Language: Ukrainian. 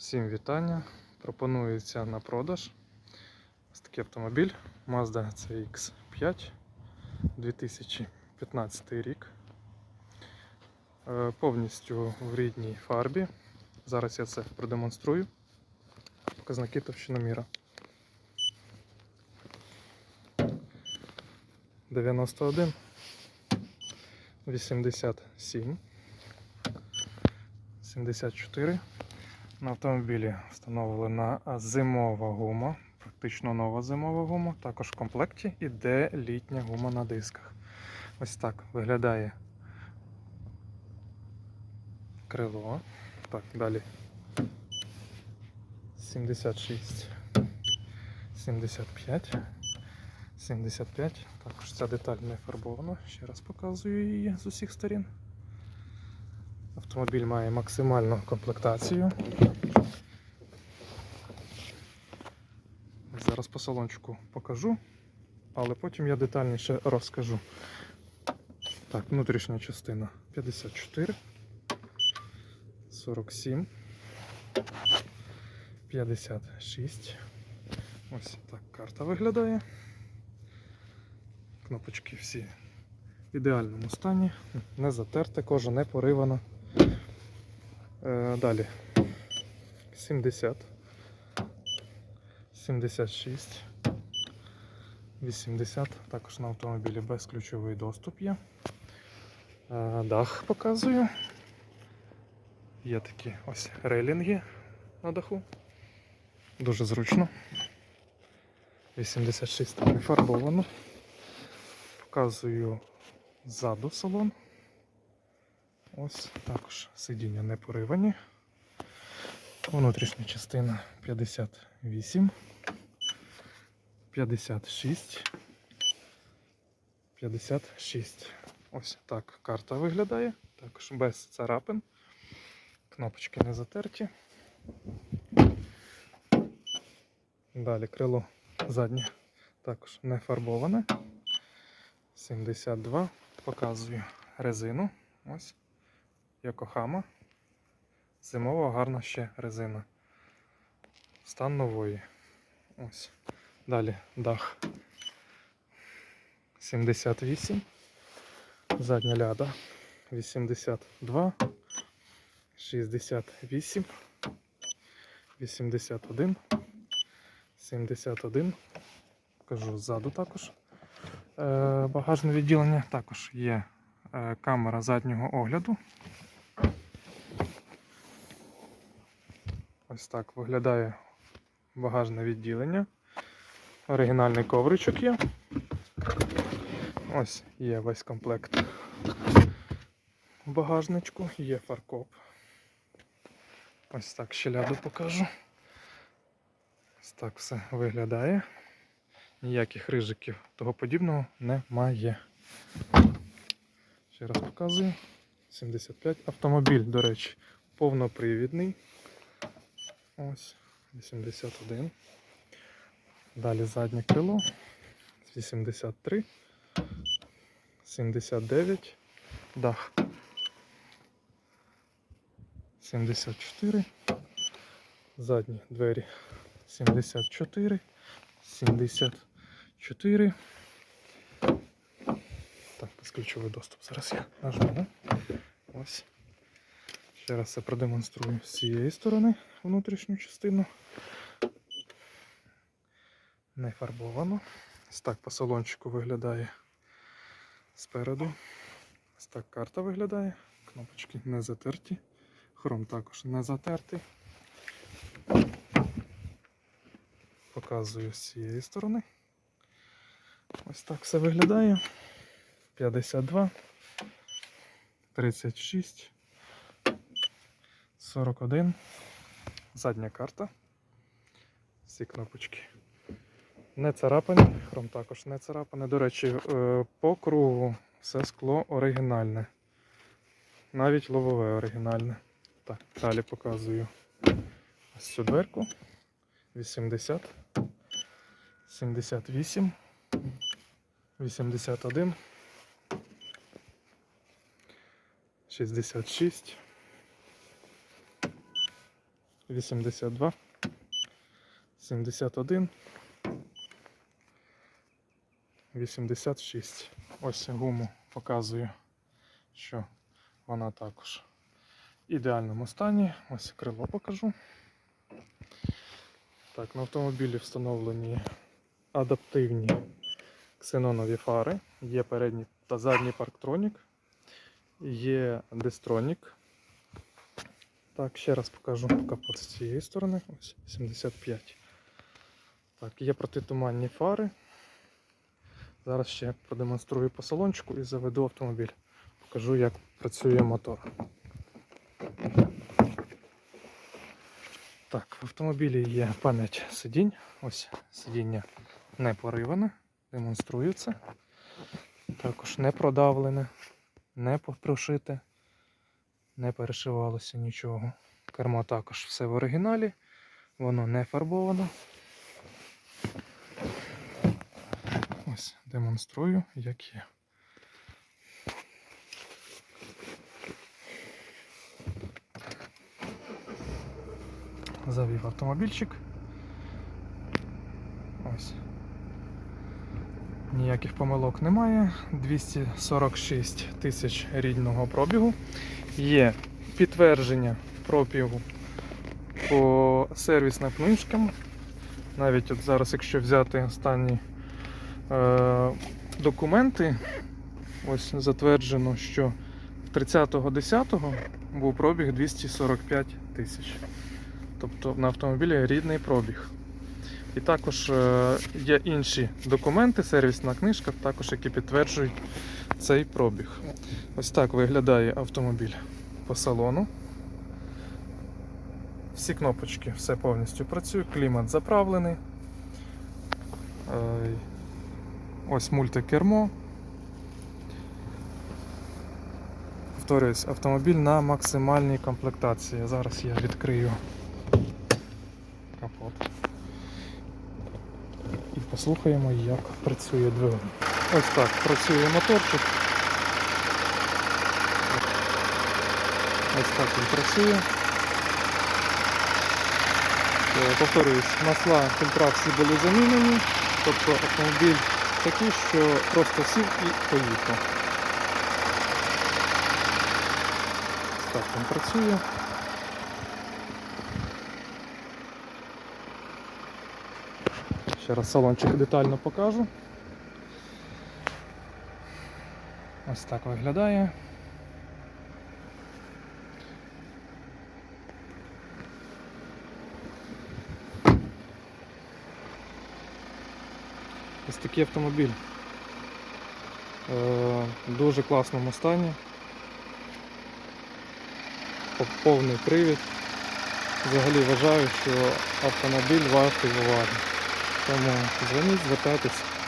Всім вітання. Пропонується на продаж ось такий автомобіль Mazda CX5 2015 рік. Е, Повністю в рідній фарбі. Зараз я це продемонструю. Показники товщиноміра. 91 87 74 на автомобілі встановлена зимова гума, практично нова зимова гума. Також в комплекті іде літня гума на дисках. Ось так виглядає крило. Так, далі 76, 75, 75. Також ця деталь не фарбована. Ще раз показую її з усіх сторін. Автомобіль має максимальну комплектацію. Зараз по салончику покажу, але потім я детальніше розкажу. Так, внутрішня частина 54, 47, 56. Ось так карта виглядає. Кнопочки всі в ідеальному стані, не затерте, кожа не поривана. Е, Далі 70, 76, 80. Також на автомобілі безключовий доступ є. Е, Дах показую. Є такі ось рейлінги на даху. Дуже зручно. 86 там не фарбовано. Показую ззаду салон. Ось також сидіння не поривані. Внутрішня частина 58, 56, 56. Ось так карта виглядає. Також без царапин. Кнопочки не затерті. Далі крило заднє також не фарбоване. 72. Показую резину. Ось. Йокохама. Зимова гарна ще резина. Стан нової. Ось. Далі дах 78. Задня ляда 82. 68. 81. 71. Кажу ззаду також. Е, Багажне відділення також є е, камера заднього огляду. Ось так виглядає багажне відділення. Оригінальний ковричок є. Ось є весь комплект багажничку, є фаркоп. Ось так ще ляду покажу. Ось так все виглядає. Ніяких рижиків того подібного немає. Ще раз показую. 75. Автомобіль, до речі, повнопривідний. Ось, 81. Далі заднє крило. 83. 79. Дах. 74. Задні двері. 74. 74. Так, безключовий доступ. Зараз я нажму. Ще раз це продемонструю з цієї сторони внутрішню частину. Не фарбовано. Ось так по салончику виглядає спереду. Ось так карта виглядає. Кнопочки не затерті. Хром також не затертий. Показую з цієї сторони. Ось так все виглядає. 52, 36, 41. Задня карта. Всі кнопочки. Не царапані, хром також не царапаний. До речі, е, по кругу все скло оригінальне. Навіть лобове оригінальне. Так, далі показую ось цю дверку. 80, 78, 81, 66, 82, 71, 86. Ось гуму показую, що вона також в ідеальному стані. Ось крило покажу. Так, на автомобілі встановлені адаптивні ксенонові фари, є передній та задній парктронік, є дистронік. Так, ще раз покажу капот з цієї сторони. Ось 75. Так, є протитуманні фари. Зараз ще продемонструю по салончику і заведу автомобіль. Покажу, як працює мотор. Так, в автомобілі є пам'ять сидінь. Ось сидіння не пориване, демонструю це. Також не продавлене, не прошите, не перешивалося нічого. Кермо також все в оригіналі, воно не фарбовано. Ось демонструю, як є. Завів автомобільчик. Ось. Ніяких помилок немає. 246 тисяч рідного пробігу. Є підтвердження пробігу по сервісним книжкам. Навіть от зараз, якщо взяти останні е, документи, ось затверджено, що 30.10 був пробіг 245 тисяч. Тобто на автомобілі рідний пробіг. І також е, є інші документи, сервісна книжка, також які підтверджують цей пробіг. Ось так виглядає автомобіль по салону. Всі кнопочки, все повністю працює, клімат заправлений. Ось мультикермо. Повторюсь, автомобіль на максимальній комплектації. Зараз я відкрию капот. І послухаємо, як працює двигун. Ось так працює моторчик. Ось так він працює. Е, Повторююсь, масла фільтра всі були замінені, тобто автомобіль такий, що просто сів і поїхав. Ось Так він працює. Ще раз салончик детально покажу. Ось так виглядає. Ось такий автомобіль. Е, В дуже класному стані. Повний привід. Взагалі вважаю, що автомобіль вартий уваги. Тому дзвоніть, звертайтесь.